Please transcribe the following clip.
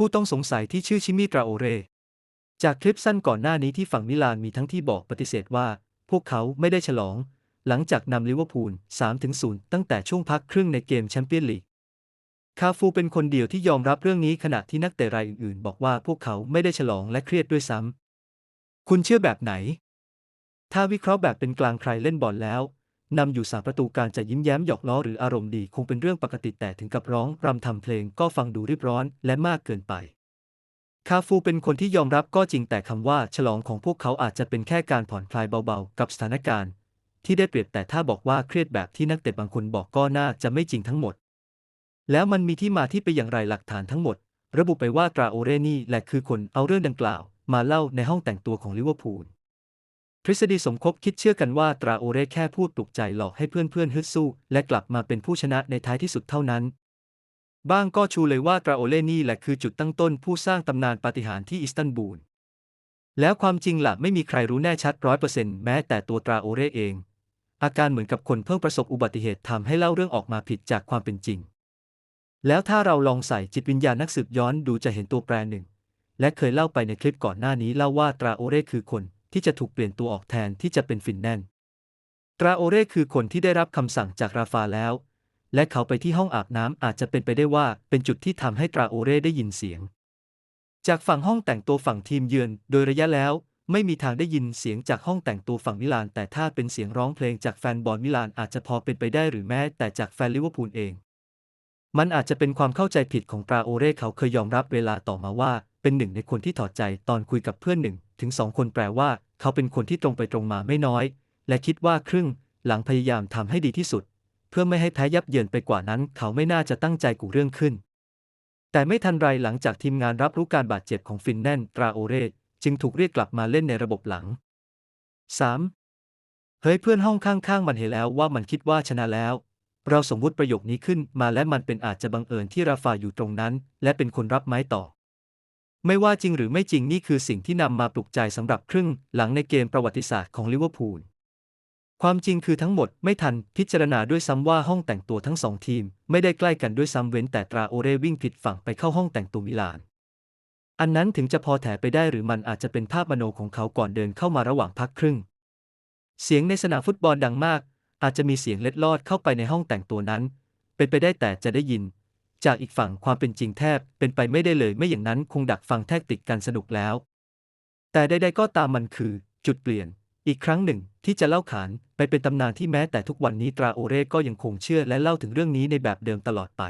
ผู้ต้องสงสัยที่ชื่อชิมิตราโอเร จากคลิปสั้นก่อนหน้านี้ที่ฝั่งมิลานมีทั้งที่บอกปฏิเสธว่า พวกเขาไม่ได้ฉลอง หลังจากนำลิเวอร์พูล 3-0 ตั้งแต่ช่วงพักครึ่งในเกมแชมเปี้ยนลีก คาฟูเป็นคนเดียวที่ยอมรับเรื่องนี้ขณะที่นักเตะรายอื่นๆ บอกว่าพวกเขาไม่ได้ฉลองและเครียดด้วยซ้ำคุณเชื่อแบบไหน ถ้าวิเคราะห์แบบเป็นกลางใครเล่นบอลแล้ว นำอยู่สามประตูการจะยิ้มแย้มหยอกล้อหรืออารมณ์ดีคงเป็นเรื่องปกติแต่ถึงกับร้องรำทำเพลงก็ฟังดูรีบร้อนและมากเกินไป คาฟูเป็นคนที่ยอมรับก็จริงแต่คำว่าฉลองของพวกเขาอาจจะเป็นแค่การผ่อนคลายเบาๆ กับสถานการณ์ ที่ได้เปรียบแต่ถ้าบอกว่าเครียดแบบที่นักเตะบางคนบอกก็น่าจะไม่จริงทั้งหมด แล้วมันมีที่มาที่ไปอย่างไรหลักฐานทั้งหมด ระบุไปว่าตราโอเรนี่แหละคือคนเอาเรื่องดังกล่าว มาเล่าในห้องแต่งตัวของลิเวอร์พูล ฤษฎีสมคบคิดเชื่อกันว่าตราโอเรแค่พูดปลุกใจหลอกให้เพื่อนๆฮึดสู้ และกลับมาเป็นผู้ชนะในท้ายที่สุดเท่านั้น บ้างก็ชูเลยว่าตราโอเรนี่แหละคือจุดตั้งต้นผู้สร้างตำนานปาฏิหาริย์ที่อิสตันบูล แล้วความจริงล่ะไม่มีใครรู้แน่ชัดร้อยเปอร์เซ็นต์แม้แต่ตัวตราโอเรเอง อาการเหมือนกับคนเพิ่งประสบอุบัติเหตุทำให้เล่าเรื่องออกมาผิดจากความเป็นจริง แล้วถ้าเราลองใส่จิตวิญญาณนักสืบย้อนดูจะเห็นตัวแปรหนึ่ง และเคยเล่าไปในคลิปก่อนหน้านี้เล่าว่าตราโอเรคือคน ที่จะถูกเปลี่ยนตัวออกแทนที่จะเป็นฟินแนนตราโอเรคือคนที่ได้รับคำสั่งจากราฟาแล้ว และเขาไปที่ห้องอาบน้ำอาจจะเป็นไปได้ว่าเป็นจุดที่ทำให้ตราโอเรได้ยินเสียง จากฝั่งห้องแต่งตัวฝั่งทีมเยือนโดยระยะแล้ว ไม่มีทางได้ยินเสียงจากห้องแต่งตัวฝั่งมิลาน แต่ถ้าเป็นเสียงร้องเพลงจากแฟนบอลมิลานอาจจะพอเป็นไปได้หรือแม้แต่จากแฟนลิเวอร์พูลเอง มันอาจจะเป็นความเข้าใจผิดของตราโอเรเขาเคยยอมรับเวลาต่อมาว่าเป็นหนึ่งในคนที่ถอดใจตอนคุยกับเพื่อนหนึ่งถึงสองคนแปลว่า เขาเป็นคนที่ตรงไปตรงมาไม่น้อย และคิดว่าครึ่ง หลังพยายามทำให้ดีที่สุด เพื่อไม่ให้แพ้ยับเยินไปกว่านั้น เขาไม่น่าจะตั้งใจกูเรื่องขึ้น แต่ไม่ทันไรหลังจากทีมงานรับรู้การบาดเจ็บของฟินแนนตราโอเรจึงถูกเรียกกลับมาเล่นในระบบหลัง 3. เฮ้ยเพื่อนห้องข้างๆมันเห็นแล้วว่ามันคิดว่าชนะแล้วเราสมมุติประโยคนี้ขึ้นมาและมันเป็นอาจจะบังเอิญที่ราฟาอยู่ตรงนั้น และเป็นคนรับไม้ต่อ ไม่ว่าจริงหรือไม่จริงนี่คือสิ่งที่นำมาปลุกใจสำหรับครึ่งหลังในเกมประวัติศาสตร์ของลิเวอร์พูล ความจริงคือทั้งหมดไม่ทันพิจารณาด้วยซ้ำว่าห้องแต่งตัวทั้งสองทีม ไม่ได้ใกล้กันด้วยซ้ำเว้นแต่ตราโอเรวิ่งผิดฝั่งไปเข้าห้องแต่งตัวมิลาน อันนั้นถึงจะพอแถไปได้หรือมันอาจจะเป็นภาพมโนของเขาก่อนเดินเข้ามาระหว่างพักครึ่ง เสียงในสนามฟุตบอลดังมาก อาจจะมีเสียงเล็ดลอดเข้าไปในห้องแต่งตัวนั้น เป็นไปได้แต่จะได้ยิน จากอีกฝั่งความเป็นจริงแทบเป็นไปไม่ได้เลยไม่อย่างนั้นคงดักฟังแทกติดกันสนุกแล้ว แต่ใดๆก็ตามมันคือ จุดเปลี่ยน อีกครั้งหนึ่งที่จะเล่าขานไปเป็นตำนานที่แม้แต่ทุกวันนี้ตราโอเรก็ยังคงเชื่อและเล่าถึงเรื่องนี้ในแบบเดิมตลอดไป